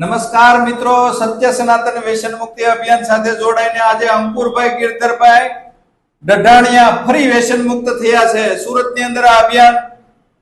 નમસ્કાર મિત્રો, સત્ય સનાતન વેસન મુક્તિ અભિયાન સાથે જોડાઈને આજે અંકુરભાઈ કીર્તરભાઈ ડઢાણિયા ફરી વેસન મુક્ત થયા છે. સુરતની અંદર આ અભિયાન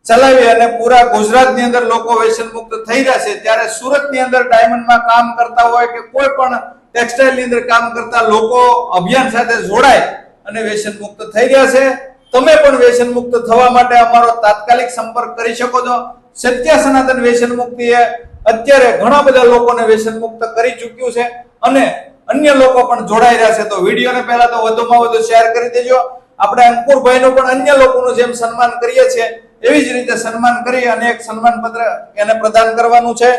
ચલાવી અને પૂરા ગુજરાતની અંદર લોકો વેસન મુક્ત થઈ રહ્યા છે. ત્યારે સુરતની અંદર ડાયમંડમાં કામ કરતા હોય કે કોઈ પણ ટેક્સટાઇલની અંદર કામ કરતા લોકો અભિયાન સાથે જોડાય અને વેસન મુક્ત થઈ રહ્યા છે. તમે પણ વેસન મુક્ત થવા માટે અમારો તાત્કાલિક સંપર્ક કરી શકો છો. સત્ય સનાતન વેસન મુક્તિ એ અત્યારે ઘણા બધા લોકોને વ્યસન મુક્ત કરી ચૂક્યું છે અને અન્ય લોકો પણ જોડાઈ રહ્યા છે. તો વિડીયોને પહેલા તો વધુમાં વધુ શેર કરી દેજો. આપણે અંકુરભાઈનું પણ અન્ય લોકોનું જેમ સન્માન કરીએ છીએ, એવી જ રીતે સન્માન કરી અને એક સન્માન પત્ર એને પ્રદાન કરવાનું છે.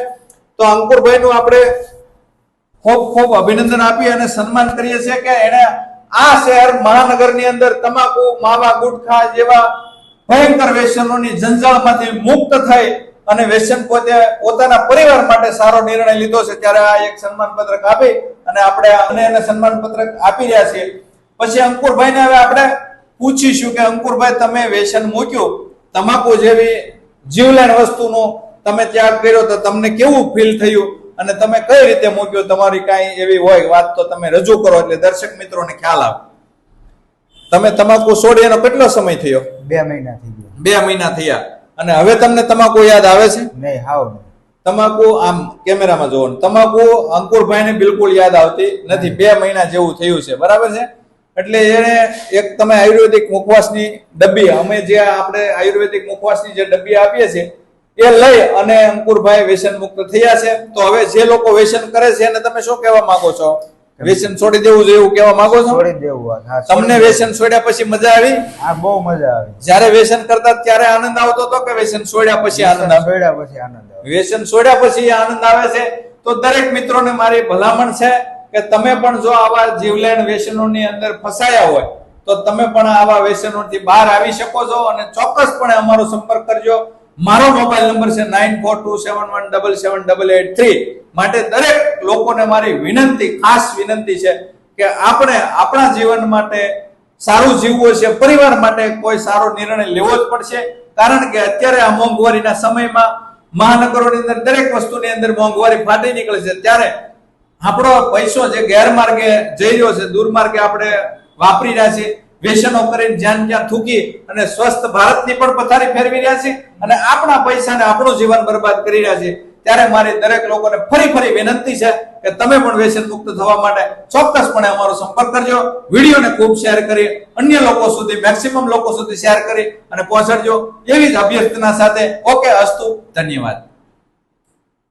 તો અંકુરભાઈનું આપણે ખૂબ ખૂબ અભિનંદન આપી અને સન્માન કરીએ છીએ કે એને આ શહેર મહાનગરની અંદર તમાકુ, માવા, ગુટખા જેવા ભયંકર વ્યસનોની જંજાળમાંથી મુક્ત થઈ અને વેસન પોતે પોતાના પરિવાર માટે સારો નિર્ણય લીધો છે. ત્યારે આ એક સન્માન પત્રક આપી અને આપણે અને એને સન્માન પત્રક આપી રહ્યા છીએ. પછી અંકુરભાઈને હવે આપણે પૂછીશું કે અંકુરભાઈ તમે વેસન મૂક્યું. તમાકુ જેવી જીવલેણ વસ્તુનો તમે ત્યાગ કર્યો તો તમને કેવું ફીલ થયું? અને તમે કઈ રીતે મૂક્યો? તમારી કાંઈ એવી હોય વાત તો તમે રજૂ કરો એટલે દર્શક મિત્રોને ખ્યાલ આવે. તમે તમાકુ છોડી એનો કેટલો સમય થયો? બે મહિના થઈ ગયા. બે મહિના થયા. અને હવે તમને તમાકુ યાદ આવે છે? નહીં હાવ તમાકુ આમ કેમેરામાં જોવો તમાકુ અંકુરભાઈને બિલકુલ યાદ આવતી નથી. બે મહિના જેવું થયું છે બરાબર છે? એટલે એને એક તમે આયુર્વેદિક મુખવાસની ડબ્બી અમે જે આપણે આયુર્વેદિક મુખવાસની જે ડબ્બી આપીએ છીએ એ લઈ અને અંકુરભાઈ વ્યસન મુક્ત થયા છે. તો હવે જે લોકો વ્યસન કરે છે એને તમે શું કહેવા માંગો છો? વ્યસન છોડી દેવું જોઈએ એવું કહેવા માંગો છો? છોડી દેવું તમને વ્યસન છોડ્યા પછી મજા આવી. હા બહુ મજા આવી. જ્યારે વ્યસન કરતા ત્યારે આનંદ આવતો હતો કે વ્યસન છોડ્યા પછી આનંદ આવે? છોડ્યા પછી આનંદ આવે. વ્યસન છોડ્યા પછી આનંદ આવે છે? તો દરેક મિત્રોને મારી ભલામણ છે કે તમે પણ જો આવા જીવલેણ વ્યસનોની અંદર ફસાયા હોય તો તમે પણ આવા વ્યસનોથી બહાર આવી શકો છો અને ચોક્કસપણે અમારો સંપર્ક કરજો. મારો મોબાઈલ નંબર છે nine four two seven one double seven double eight three. માટે દરેક લોકોને મારી વિનંતી, ખાસ વિનંતી છે કે આપણે આપણા જીવન માટે સારું જીવવું છે પરિવાર માટે કોઈ સારો નિર્ણય લેવો જ પડશે. કારણ કે અત્યારે આ મોંઘવારીના સમયમાં મહાનગરોની અંદર દરેક વસ્તુની અંદર મોંઘવારી ફાટી નીકળે છે. ત્યારે આપણો પૈસો જે ગેરમાર્ગે જઈ રહ્યો છે, દુર્માર્ગે આપણે વાપરી રહ્યા છીએ. વ્યસનો કરીને જ્યાં ત્યાં થૂકી અને સ્વસ્થ ભારતની પણ પથારી ફેરવી રહ્યા છે અને આપણા પૈસાને આપણું જીવન બરબાદ કરી રહ્યા છે ત્યારે મારી દરેક લોકોને ફરી ફરી વિનંતી છે કે તમે પણ વ્યસન મુક્ત થવા માટે ચોક્કસપણે અમારો સંપર્ક કરજો. વિડીયોને ખૂબ શેર કરી, અન્ય લોકો સુધી મેક્સિમમ લોકો સુધી શેર કરી અને પહોંચાડજો. એવી જ અભ્યર્થના સાથે, ઓકે અસ્તુ, ધન્યવાદ.